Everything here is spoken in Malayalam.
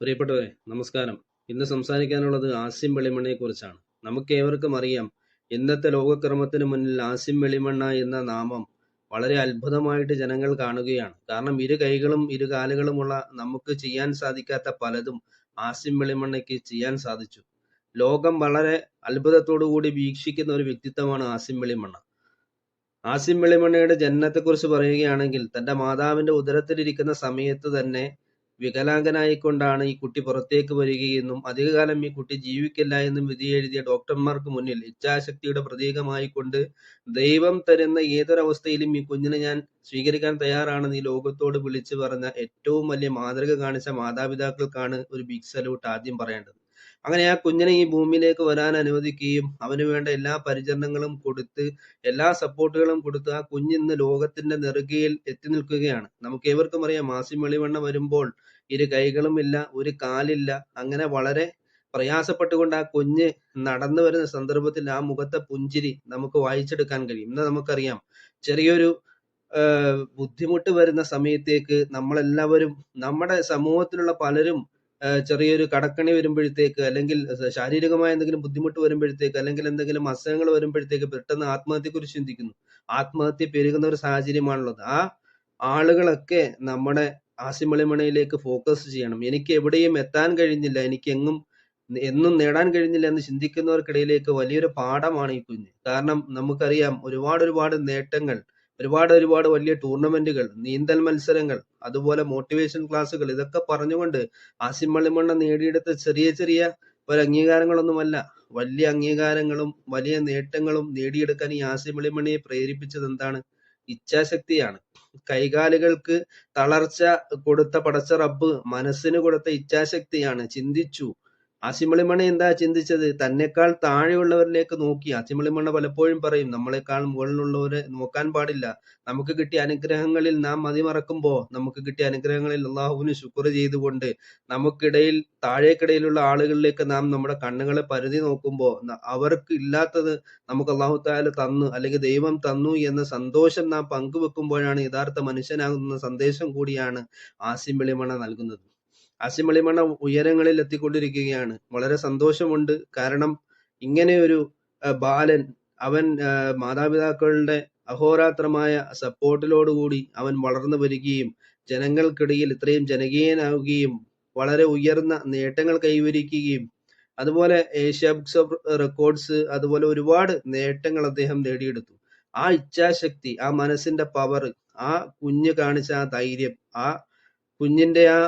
പ്രിയപ്പെട്ടവരെ നമസ്കാരം. ഇന്ന് സംസാരിക്കാനുള്ളത് ആസിം വെളിമണ്ണയെ കുറിച്ചാണ് നമുക്ക് ഏവർക്കും അറിയാം ഇന്നത്തെ ലോകക്രമത്തിന് മുന്നിൽ ആസിം വെളിമണ്ണ എന്ന നാമം വളരെ അത്ഭുതമായിട്ട് ജനങ്ങൾ കാണുകയാണ്. കാരണം ഇരു കൈകളും ഇരു കാലുകളുമുള്ള നമുക്ക് ചെയ്യാൻ സാധിക്കാത്ത പലതും ആസിം വെളിമണ്ണയ്ക്ക് ചെയ്യാൻ സാധിച്ചു. ലോകം വളരെ കൂടി വീക്ഷിക്കുന്ന ഒരു വ്യക്തിത്വമാണ് ആസിം വെളിമണ്ണ. ആസിം വെളിമണ്ണയുടെ ജനനത്തെക്കുറിച്ച് പറയുകയാണെങ്കിൽ തന്റെ മാതാവിന്റെ ഉദരത്തിലിരിക്കുന്ന സമയത്ത് തന്നെ വികലാംഗനായിക്കൊണ്ടാണ് ഈ കുട്ടി പുറത്തേക്ക് വരികയെന്നും അധികകാലം ഈ കുട്ടി ജീവിക്കില്ല എന്നും വിധിയെഴുതിയ ഡോക്ടർമാർക്ക് മുന്നിൽ ഇച്ഛാശക്തിയുടെ പ്രതീകമായിക്കൊണ്ട് ദൈവം തരുന്ന ഏതൊരവസ്ഥയിലും ഈ കുഞ്ഞിനെ ഞാൻ സ്വീകരിക്കാൻ തയ്യാറാണെന്ന് ഈ ലോകത്തോട് വിളിച്ചു പറഞ്ഞ ഏറ്റവും വലിയ മാതൃക കാണിച്ച മാതാപിതാക്കൾക്കാണ് ഒരു ബിഗ് സല്യൂട്ട് ആദ്യം പറയേണ്ടത്. അങ്ങനെ ആ കുഞ്ഞിനെ ഈ ഭൂമിയിലേക്ക് വരാൻ അനുവദിക്കുകയും അവന് വേണ്ട എല്ലാ പരിചരണങ്ങളും കൊടുത്ത് എല്ലാ സപ്പോർട്ടുകളും കൊടുത്ത് ആ കുഞ്ഞിന്ന് ലോകത്തിന്റെ നെറുകയിൽ എത്തി നിൽക്കുകയാണ്. നമുക്ക് ഏവർക്കും അറിയാം മാസിം വെളിവണ്ണ വരുമ്പോൾ ഇരു കൈകളും ഇല്ല ഒരു കാലില്ല. അങ്ങനെ വളരെ പ്രയാസപ്പെട്ടുകൊണ്ട് ആ കുഞ്ഞ് നടന്നു വരുന്ന സന്ദർഭത്തിൽ ആ മുഖത്തെ പുഞ്ചിരി നമുക്ക് വായിച്ചെടുക്കാൻ കഴിയും. ഇന്ന് നമുക്കറിയാം ചെറിയൊരു ബുദ്ധിമുട്ട് വരുന്ന സമയത്തേക്ക് നമ്മളെല്ലാവരും നമ്മുടെ സമൂഹത്തിലുള്ള പലരും ചെറിയൊരു കടക്കണി വരുമ്പോഴത്തേക്ക് അല്ലെങ്കിൽ ശാരീരികമായ എന്തെങ്കിലും ബുദ്ധിമുട്ട് വരുമ്പോഴത്തേക്ക് അല്ലെങ്കിൽ എന്തെങ്കിലും അസുഖങ്ങൾ വരുമ്പോഴത്തേക്ക് പെട്ടെന്ന് ആത്മഹത്യയെക്കുറിച്ച് ചിന്തിക്കുന്നു. ആത്മഹത്യ പെരുകുന്ന ഒരു സാഹചര്യമാണുള്ളത്. ആ ആളുകളൊക്കെ നമ്മുടെ ആസിമളിമണയിലേക്ക് ഫോക്കസ് ചെയ്യണം. എനിക്ക് എവിടെയും എത്താൻ കഴിഞ്ഞില്ല. എനിക്ക് എങ്ങും എന്നും നേടാൻ കഴിഞ്ഞില്ല എന്ന് ചിന്തിക്കുന്നവർക്കിടയിലേക്ക് വലിയൊരു പാഠമാണ് ഈ കുഞ്ഞ്. കാരണം നമുക്കറിയാം ഒരുപാട് ഒരുപാട് നേട്ടങ്ങൾ ഒരുപാട് ഒരുപാട് വലിയ ടൂർണമെന്റുകൾ നീന്തൽ മത്സരങ്ങൾ അതുപോലെ മോട്ടിവേഷൻ ക്ലാസ്സുകൾ ഇതൊക്കെ പറഞ്ഞുകൊണ്ട് ആസിം മള്ളിമണ്ണ നേടിയെടുത്ത ചെറിയ ചെറിയ ഒരു അംഗീകാരങ്ങളൊന്നുമല്ല വലിയ അംഗീകാരങ്ങളും വലിയ നേട്ടങ്ങളും നേടിയെടുക്കാൻ ഈ ആസിം മളിമണിയെ പ്രേരിപ്പിച്ചത് എന്താണ്? ഇച്ഛാശക്തിയാണ്. കൈകാലുകൾക്ക് തളർച്ച കൊടുത്ത പടച്ച റബ്ബ് മനസ്സിന് കൊടുത്ത ഇച്ഛാശക്തിയാണ്. ചിന്തിച്ചു ആസിമളിമണ എന്താ ചിന്തിച്ചത്? തന്നെക്കാൾ താഴെയുള്ളവരിലേക്ക് നോക്കി. ആസിമളിമണ പലപ്പോഴും പറയും നമ്മളെക്കാൾ മുകളിലുള്ളവരെ നോക്കാൻ പാടില്ല. നമുക്ക് കിട്ടിയ അനുഗ്രഹങ്ങളിൽ നാം മതിമറക്കുമ്പോൾ നമുക്ക് കിട്ടിയ അനുഗ്രഹങ്ങളിൽ അള്ളാഹുവിന് ശുക്ർ ചെയ്തുകൊണ്ട് നമുക്കിടയിൽ താഴേക്കിടയിലുള്ള ആളുകളിലേക്ക് നാം നമ്മുടെ കണ്ണുകളെ പരിധി നോക്കുമ്പോൾ അവർക്ക് ഇല്ലാത്തത് നമുക്ക് അള്ളാഹു താല തന്നു അല്ലെങ്കിൽ ദൈവം തന്നു എന്ന സന്തോഷം നാം പങ്കുവെക്കുമ്പോഴാണ് യഥാർത്ഥ മനുഷ്യനാകുന്ന സന്ദേശം കൂടിയാണ് ആസിം വെളിമണ നൽകുന്നത്. ആസിം വെളിമണ ഉയരങ്ങളിൽ എത്തിക്കൊണ്ടിരിക്കുകയാണ്. വളരെ സന്തോഷമുണ്ട്. കാരണം ഇങ്ങനെ ഒരു ബാലൻ അവൻ മാതാപിതാക്കളുടെ അഹോരാത്രമായ സപ്പോർട്ടിലോടുകൂടി അവൻ വളർന്നു വരികയും ജനങ്ങൾക്കിടയിൽ ഇത്രയും ജനകീയനാവുകയും വളരെ ഉയർന്ന നേട്ടങ്ങൾ കൈവരിക്കുകയും അതുപോലെ ഏഷ്യ ബുക്സ് ഓഫ് റെക്കോർഡ്സ് അതുപോലെ ഒരുപാട് നേട്ടങ്ങൾ അദ്ദേഹം നേടിയെടുത്തു. ആ ഇച്ഛാശക്തി ആ മനസ്സിന്റെ പവർ ആ കുഞ്ഞ് കാണിച്ച ആ ധൈര്യം ആ കുഞ്ഞിന്റെ ആ